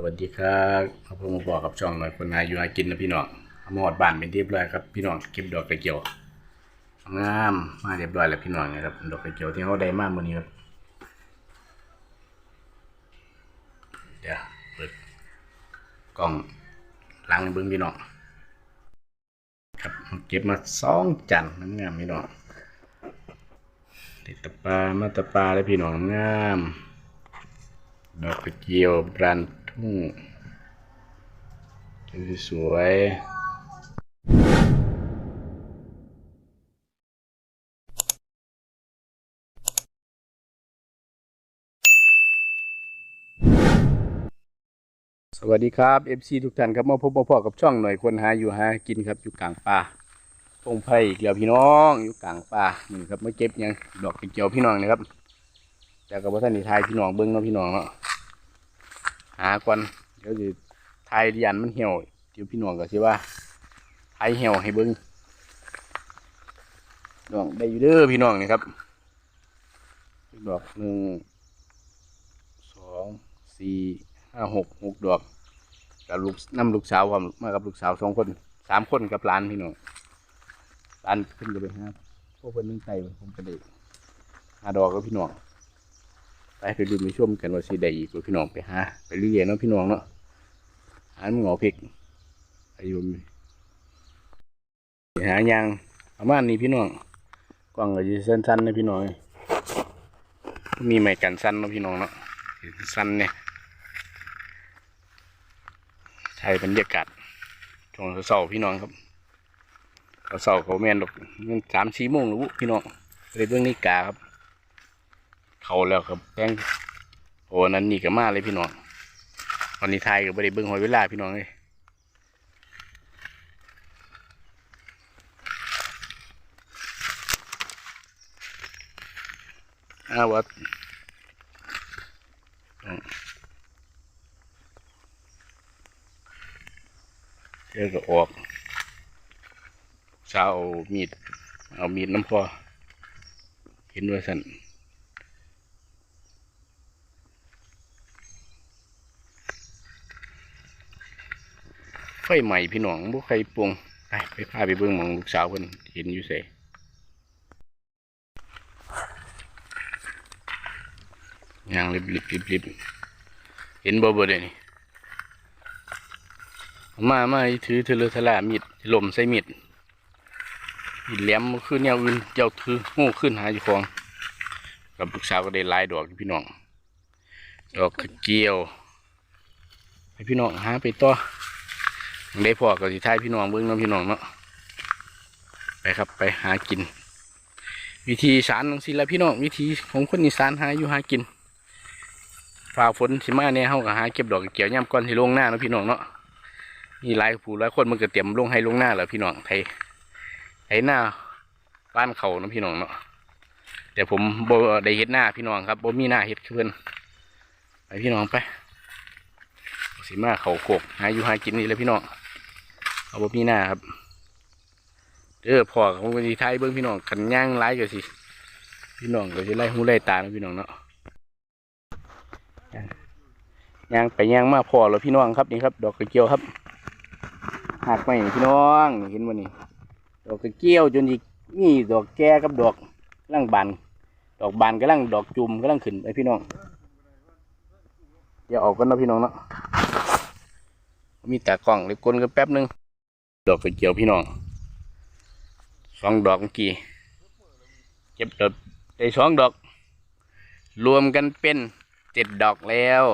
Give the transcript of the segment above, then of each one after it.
สวัสดีครับครับผมมาบอกกับช่องหน่อยคนนายอยู่หากินนะพี่น้องเอามาหอดบ้านเป็นที่เรียบร้อยครับพี่น้องเก็บดอกกระเจียวงามมาเรียบร้อยแล้วพี่น้องนะครับดอกกระเจียวที่เขาได้มากวันนี้ครับเดี๋ยวเปิดกล้องล้างในเบิ้องพี่น้องครับเก็บมาสองจันงามพี่น้องติดตะปามาตะปาแล้วพี่น้องงามดอกกระเจียวบรัน ทุ่งสวยสวัสดีครับ FC ทุกท่านครับมาพบมาพอกับช่องหน่อยคนหาอยู่หากินครับอยู่กลางป่าพงไผ่อีกแล้วพี่น้องอยู่กลางป่านี่ครับมาเก็บยังดอกกระเจียวพี่น้องนะครับจากกับว่าท่านนี่ทายพี่น้องเบิ้งเนาะพี่น้องเนาะ หาก่อนเดี๋ยวสิทายยันมันเหี่ยวเดี๋ยวพี่น้องก็สิว่าทายเหี่ยวให้เบิ่งดอกได้อยู่เด้อพี่น้องนี่ครับดอกหนึ่งสองสี่ห้าหกหกดอกกับลูกน้ำลูกสาวความมากับลูกสาวสองคนสามคนกับหลานพี่น้องหลานขึ้นก็ไปหาพวกเพิ่นนึ่งไตผมก็ได้หาดอกกับพี่น้อง ไปไปดูไปชมกันว่าสิได้อีกพี่น้องไปหาไปเรื่อยๆเนาะพี่น้องเนาะหาหงอเพกอายุมีหายางประมาณนี้พี่น้องกล้องก็จะสั้นๆนะพี่น้องมีไม้กันสั้นเนาะพี่น้องเนาะสั้นเนี่ยใช้บรรยากาศช่วงเสาร์พี่น้องครับเสาร์เขาแมนดอกสามสี่โมงหรือวุพี่น้องเลยเบื้องนี้กาครับ เขาแล้วครับแป้งโอ้นั้นนี่ก็มาเลยพี่น้องวันนี้ไทยก็ไม่ได้เบิ่งหอยเวลาพี่น้องเลยอ้าววัดเดี๋ยวก็ออกเช้าเอามีด เอามีดน้ำพอเห็นว่าสัน ฟใหม่พี่น้องบุใครปรุงไปไปพาไปเบิ่งมองลูกสาวเพิ่นเห็นอยู่เสยางริบริบริบริบเห็นบ่บ่เด้นี่เอามามาอีถือเทเลทลามีดลมใส่มีดมีดแหลมขึ้นแนวอื่นเจ้าถืองูขึ้นหาอยู่ของกับลูกสาวก็ได้ลายดอกพี่น้องดอกกระเจียวให้พี่น้องหาไปต่อ ได้พอกับสิทายพี่น้องเบิ้งเน้องพี่น้องเนาะไปครับไปหากิน วิธีสารของศิลพี่น้องวิธีของคนอีสานหาอยู่หากินฝ่าฝนสิมาเนี่ยเฮาก็หาเก็บดอกเกี่ยวย่ำก้อนที่ลงหน้าเนาะพี่น้องเนาะมีหลายผู้หลายคนมันก็เตรียมลงให้ลงหน้าแล้วพี่น้องไทยไทยหน้าบ้านเขาเนาะพี่น้องเนาะแต่ผมบได้เฮ็ดหน้าพี่น้องครับบมีหน้าเฮ็ดเพิ่นไปพี่น้องไป สิมาเขาโขกหาอยู่หากินนี่เลยพี่น้องเอาบ่มีหน้าครับเด้อพ่อของคนที่ไทยเบิ้งพี่น้องขันย่างไล่ก็สิพี่น้องก็สิไล่หูไล่ตานะพี่น้องเนาะย่างไปย่างมาพอแล้วพี่น้องครับนี่ครับ ดอกกระเจียวครับหักไม่พี่น้องเห็นวันนี้ดอกกระเจียวจนอีกนี่ดอกแก่กับดอกกำลังบานดอกบานกำลังดอกจุ่มกำลังขึ้นไปพี่น้องเดี๋ยวออกกันนะพี่น้องเนาะ มีตากล้องเลยกลนกันแป๊บหนึง ดอกกระเจียวพี่น้องสองดอกเมื่อกี้เก็บดอกได้สองดอก รวมกันเป็นเจ็ดดอกแล้ว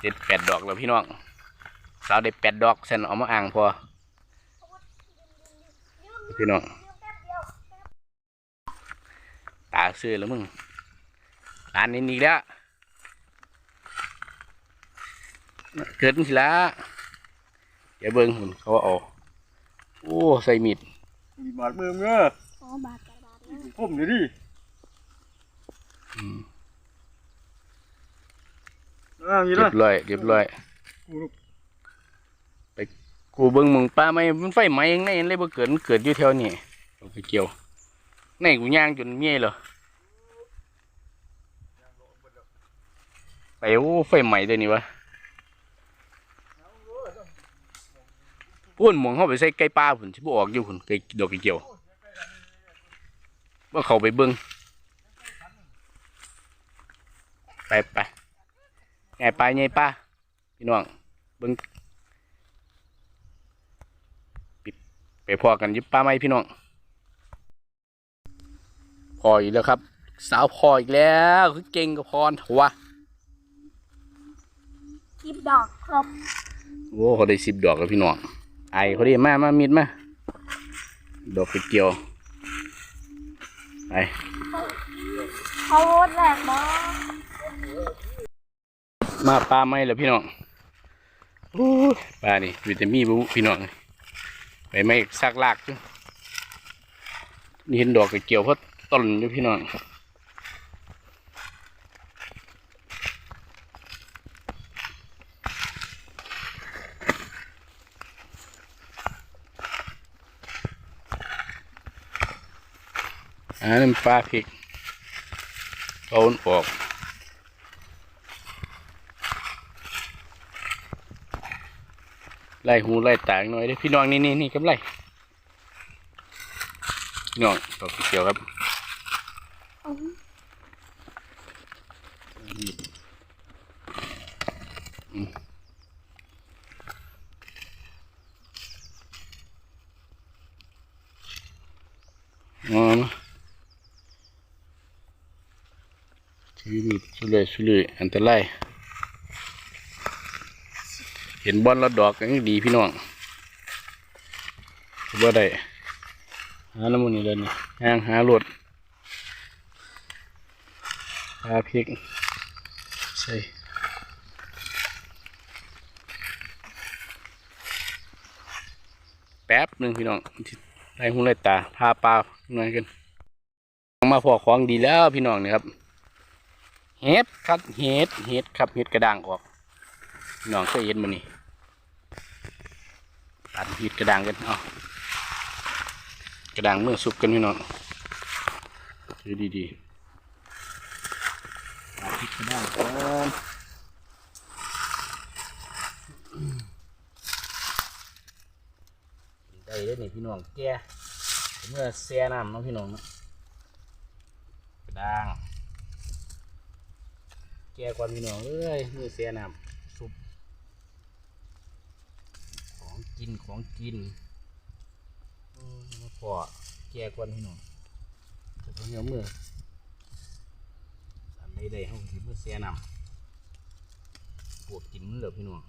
เจ็ดแปดดอกแล้วพี่น้องสาวได้แปดดอกเส้นเอามาอ่างพอพี่น้องตาซื้อแล้วมึงร้านนี้อีกแล้ว เกิดสิละอย่าเบิ่งหุ่นเขาเอาโอ้ใส่มีดมีบาดมือมึงเอออ๋อบาทกับบาทนะผมเดี๋ยวดิอืมอ่ามีเรีละยบร้อยเรียบร้อยกูลูกกูเบิ่งมึงป้าไม่มันไฟไหม้ยังไงเลยบ่เกิดมันเกิดอยู่แถวนี้เอาไปเกี่ยวในกูย่างจนเมี่ยเหรอไปโอ้ไฟไหม้ตัวนี้วะ พูนหมองเข้าไปใส่ไก่ปลาผุนที่บ่ออกอยู่ผุนไก่ดอกไก่เกี่ยวว่าเขาไปเบิ้งไปไปไงปลาไงปลาพี่น้องเบิ้งปิดไปพอกันอยิบปลาไหมพี่น้องพออีกแล้วครับ สาวพออีกแล้วคือเก่งกับพรถัวคลิปดอกครบโอ้เขาได้สิบดอกแล้วพี่น้อง ไอเขาได้มามามีดมาดอกไก่เกี่ยวไปเขาโคตรแหลกบอมาปลาไหมแล้วพี่น้องโอ้ยปลานี่วิตามินบุพี่น้องไปไม่ซักลากจ้ะนี่เห็นดอกกระเกี่ยวเพราะต้นอยู่พี่น้อง อันนี้ปลาพริกเอามันออกไล่หูไล่ตางหน่อยเด้พี่น้องนี่นี่นี่กับไรพี่น้องดอกเขียวครับอืมอ๋อมา ถือมีดสุเลยสุเลยอันตรายเห็นบอลแล้วดอกก็ยังดีพี่น้องว่าได้หาน้ำมันนี่เลยนี่ย่างหาหลดปลาพริกใส่แป๊บหนึ่งพี่น้องไล่หูไล่ตาพาปลาหน่อยกันมาพอของดีแล้วพี่น้องนี่ครับ เห็ดครับเห็ดเห็ดครับเห็ดกระด้างออกน้องเคยเห็นมันนี่ตัดหีดกระดังกันเอากระดังเมื่อสุกกันพี่น้องถือดีๆตัดหีดกระดังก่อนได้เลยนี่พี่น้องแก่เมื่อแช่น้ำเนาะพี่น้องเนกระดัง แก่กว่าพี่น้องเอ้ยเมื่อแช่น้ำสุกของกินของกินอืมมาพอแก่กว่าพี่น้องแต่ผมยังเมื่ออันใดๆเขาถือเมื่อเสียนำปวดกินมันเหลือพี่น้อง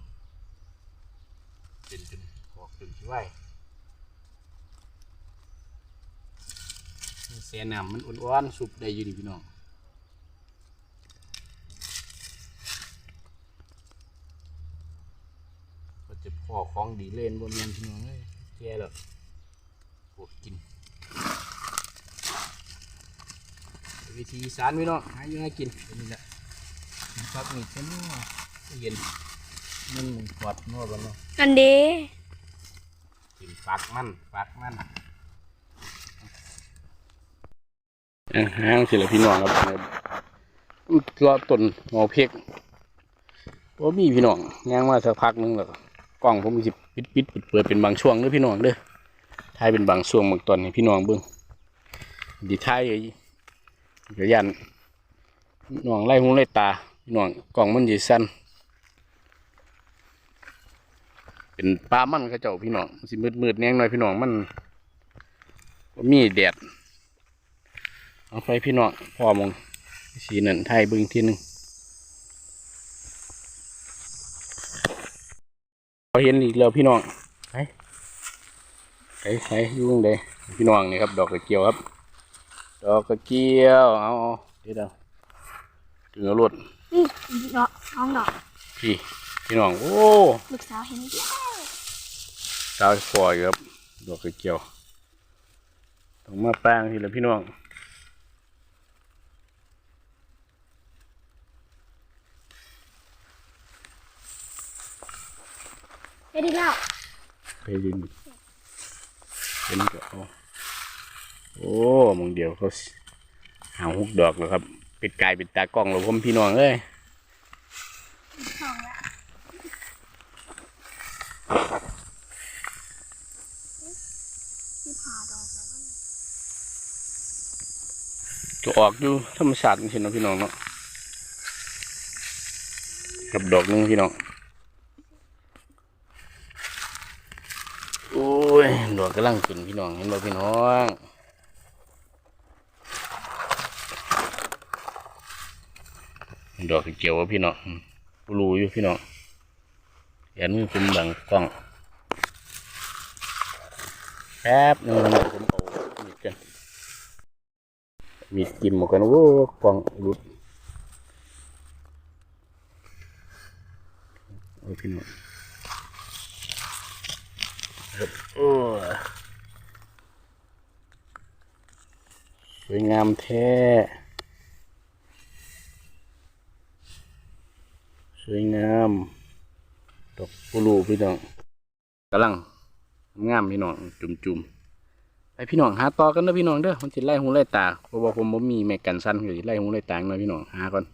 เป็นเป็นขอกเป็นชิไว้เสียนำมันอ้วนๆสุบได้อยู่ดิพี่น้อง ก็จะ พอของดีเล่นบนเงินพี่น้องเลยแก่แล้วปวดกิน วิธีอีสารพี่น้องหาอยู่ให้กินอันนี้แหละมีพักมีเส้นนัวเย็นมันหมุนปอดนัวบ้านเนาะอันเด้กินฟักมันฟักมันอ่าหางสิละพี่น้องครับรอต้นหมอเพกว่ามีพี่น้องย่างมาสักพักหนึงแล้ว กล้องผมสิปิดปิดเปิดเปิดเป็นบางช่วงเด้อพี่น้องเด้อถ่ายเป็นบางช่วงบางตอนให้พี่น้องเบิ่งดีถ่ายเดี๋ยวยันพี่น้องไล่หูไล่ตาพี่น้องกล้องมันยีสั้นเป็นปลามันเขาเจ้าพี่น้องสิมืดมืดแนงหน่อยพี่น้องมันมีแดดเอาไปพี่น้องพอมองสีนั่นถ่ายเบิ่งทีหนึ่ง พอเห็นอีกแล้วพี่น้องไปไปไปอยู่ตรงใดพี่น้องนี่ครับ ดอกกระเจียวครับ ดอกกระเจียวเอาเอาเดี๋ยวเดี๋ยวถึงเอารถนี่ดอกน้องดอกพี่พี่น้องโอ้ลูกสาวเห็นแล้วดาวฟอยครับ ดอกกระเจียวต้องมาแป้งทีละพี่น้อง เห็นอีกแล้วไปดินเป็นก็เอาโอ้มองเดียวเขาหาหุกดอกแล้วครับปิดกายปิดตากล้องแล้วผมพี่น้องเอ้ยสองแล้วหาดอกแล้วจะออกอยู่ธรรมชาติจริงๆเนะพี่น้องเนาะกับดอกนึงพี่น้องโอ้ย ดอกกำลังขึ้นพี่น้องเห็นบ่พี่น้องดอกเกี่ยวว่าพี่น้องอืมรู้อยู่พี่น้องอย่ามือคุมบังกล้องแป๊บนึงนะผมเอามีดกันมีกิมหมดกันโอ้กล่องรุดโอ้พี่น้อง โอ้สวยงามแท้ สวยงาม ดอกปูรูพี่น้องกำลังงามพี่น้องจุ่มๆไปพี่น้องหาต่อกันเด้อพี่น้องเด้อมันสิไล่หูไล่ตาเพราะว่าผมบ่มีแมกกันสั้นก็สิไล่หูไล่ตาหน่อยพี่น้องหาก่อน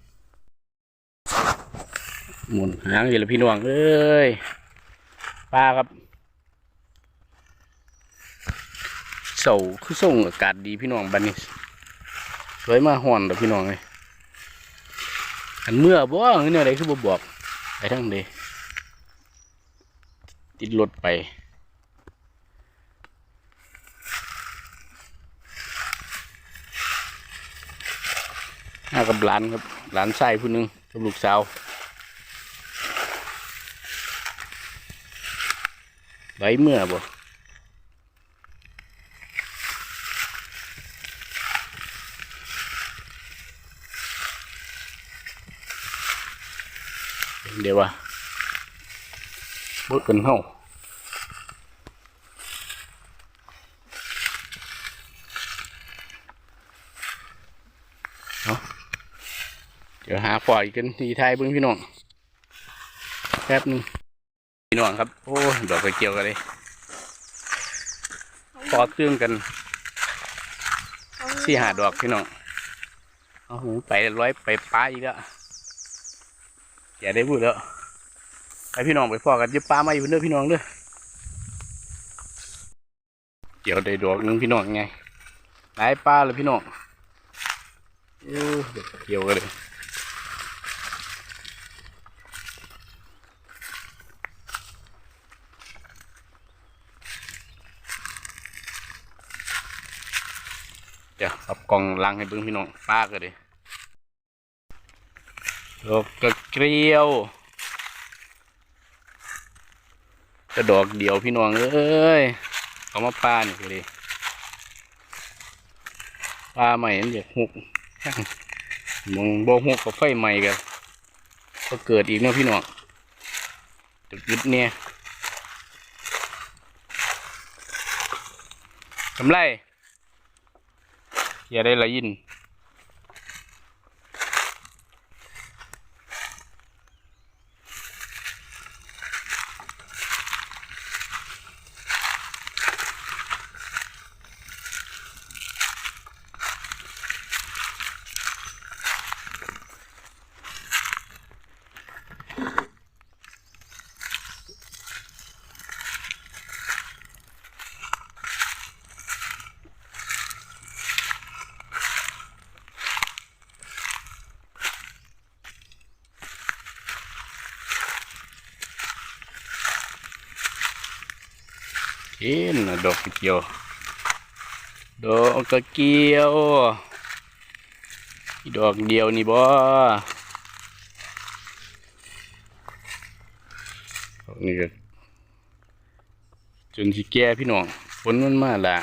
หมุนหางอยู่แล้วพี่น้องเอ้ยปลาครับ เสาคือส่งอากาศดีพี่น้องบัดนี้ สวยมาห่อนเด้อพี่น้องเอ้ยอันเมื่อบ่เงินอะไรคือบ่บอกไปทางเดติดรถไปมากับหลานครับหลานชายผู้นึงกับลูกสาวไว้เมื่อบ่ เดี๋ยวว่าบดกันเฮาเดี๋ยวหาปล่อยกันทีไทายเบิ่งพี่น้องแป๊บหนึงพี่น้องครับ โอ้ยดอกกระเจียวกันเลยพอเตื้องกันสี่หาดอกพี่น้องเอาหูไปร้อยไปป้าอีกแล้ว อย่าได้พูดแล้วไปพี่น้องไปพอกันยึดป้ามาอยู่เด้อพี่น้องเด้อเดี๋ยวได้ดอกหนึงพี่น้องไงหลายป้าเลยพี่น้องเดี๋ยวเกี่ยวกันเลยเดี๋ยวเอากล่องลังให้เบิ่งพี่น้องป้ากันเลย ดอกกระเกลียวกระดอกเดียวพี่น้องเอ้ยเอามาป้านี่เลยป้าใหม่มันอยากหุกมองบ่หุกกับไฟใหม่กันก็เกิดอีกเนาะพี่น้องจุดยึดเนี่ยกำไรอย่าได้ละยิน กินน่ะดอกเกียว ดอกกระเกียวดอกเดียวนี่บ่ดอนี่ก็จนที่แก่พี่น้องฝนมันมาละ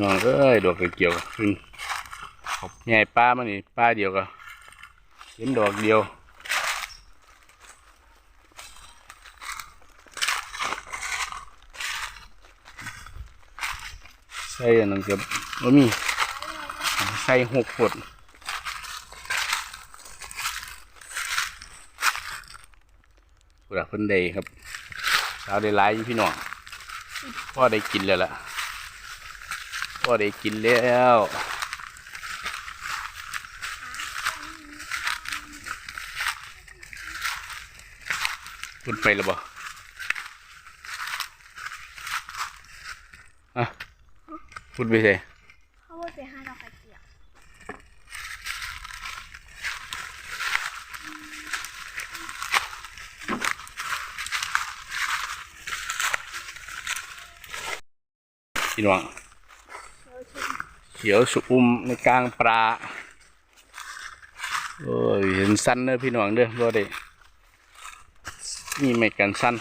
น้องเอ้ยดอกเกี่ยวขึ้นใหญ่ป้ามันนี่ป้าเดียวก็เห็นดอกเดียวใส่อันนั้นกับบ่มีใส่หกขวดเพื่อเพิ่นได้ครับเราได้หลายอยู่พี่น้องพ่อได้กินแล้วล่ะ พ่อได้กินแล้วพูดไปแล้วบ่อะพูดไปเลยเขาพูดไปห้าดอกกระเจียวพี่น้องเขียวสุอุมในกลางปลาโอ้ยเห็นสั้นเด้อพี่น้องเด้อบ่ได้มีไม่กันสั้น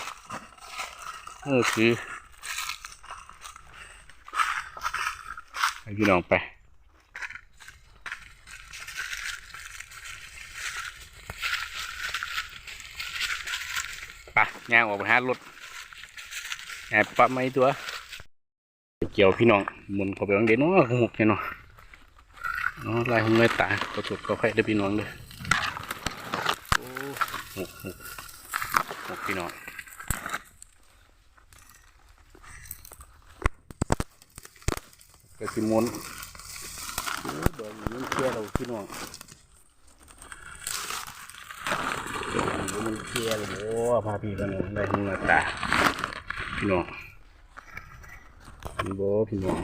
เออคือให้พี่น้องไปไปย่างออกไปหารถแอบปั๊บไม่ตัว เกี่ยวพี่น้องหมุนเข้าไปวังเด่นเนาะหกเนี่ยเนาะเนาะลายของเงยตาก็ถูกก็ไข่เด้อพี่น้องเด้อโอ้หกหกหกพี่น้องกระสิมุนโอ้ดอกนี้มันเชี่ยเราพี่น้องดอกนี้มันเชี่ยเลยโอ้พาพี่กันเนาะได้ของเงยตาพี่น้อง พี่โบพี่น้อง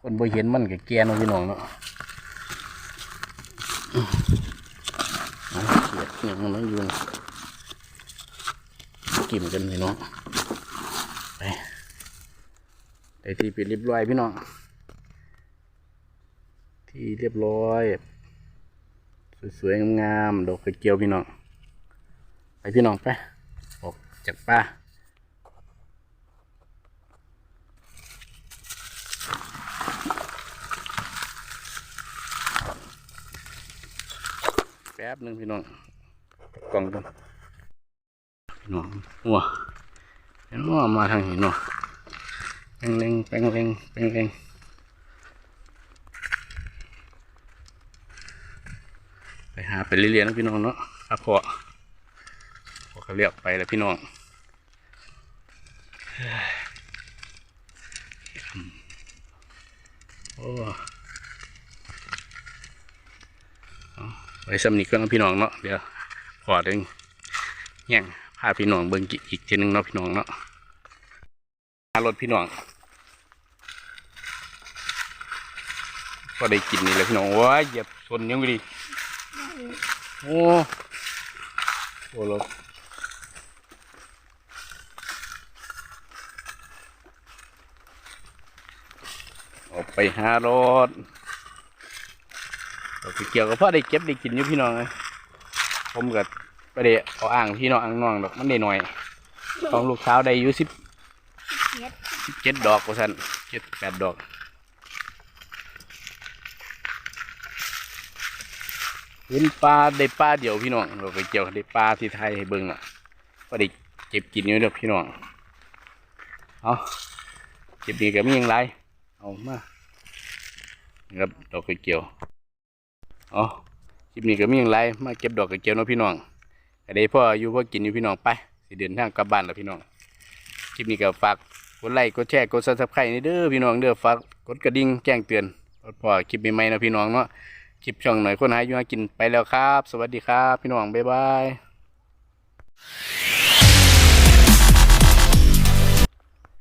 คนบ่เห็นมันกับแกนพี่น้องเนาะเขียดเนี่ยมันอยู่กินกันพี่น้องไปได้ที่ป็นเรียบร้อยพี่น้องที่เรียบร้อย สวยๆงามๆดอกกระเจียวพี่น้องไปพี่น้องไป จากป่าแป๊บหนึ่งพี่น้องกล่องกันพี่น้องหัวเห็นว่ามาทางนี้เนาะแปงเล็งแปงเล็งแปงเล็งไปหาไปเรื่อยๆนะพี่น้องเนาะครับพ่อพอเขาเรียกไปแล้วพี่น้อง โอ้อาไว้สำนีเครื่องพี่น้องเนาะเดี๋ยวพอด้งแย่งพาพี่น้องเบิ่งอีกทีนึงเนาะพี่น้องเนาะมารถพี่น้องก็ได้กินนี่แหละพี่น้องว้าเหยียบชนยังไงดีโอ้โหรถ ออก ไปหารถเราไปเกี่ยวกับพ่อได้เก็บได้กินอยู่พี่น้องเลยผมก็ไปได้เอาอ่างพี่น้องอ่างน้องดอกมันได้หน่อยของลูกสาวได้อยู่สิบเฮ็ดสิบเจ็ดดอกว่าสันเจ็ดแปดดอกเห็นปลาได้ปลาเดียวพี่น้องเราไปเกี่ยวได้ปลาที่ไทยให้เบิ่งอะก็ได้เก็บกินอยู่เด้อพี่น้องเอาเก็บดีกับมีอย่างไรเอามา ครับดอกกระเจียวอ๋อคลิปนี้ก็มีอย่างไรมาเก็บดอกกระเจียวเนาะพี่น้องแต่ได้พ่ออยู่พ่อกินอยู่พี่น้องไปสิเดินทางกลับบ้านแล้วพี่น้องคลิปนี้ก็ฝากกดไลค์กดแชร์กดซับสไครต์นี่เด้อพี่น้องเด้อฝากกดกระดิ่งแจ้งเตือนพอคลิปใหม่ๆนะพี่น้องเนาะคลิปช่องหน่อยคนหายอยู่หากินไปแล้วครับ สวัสดีครับ พี่น้องบ๊ายบาย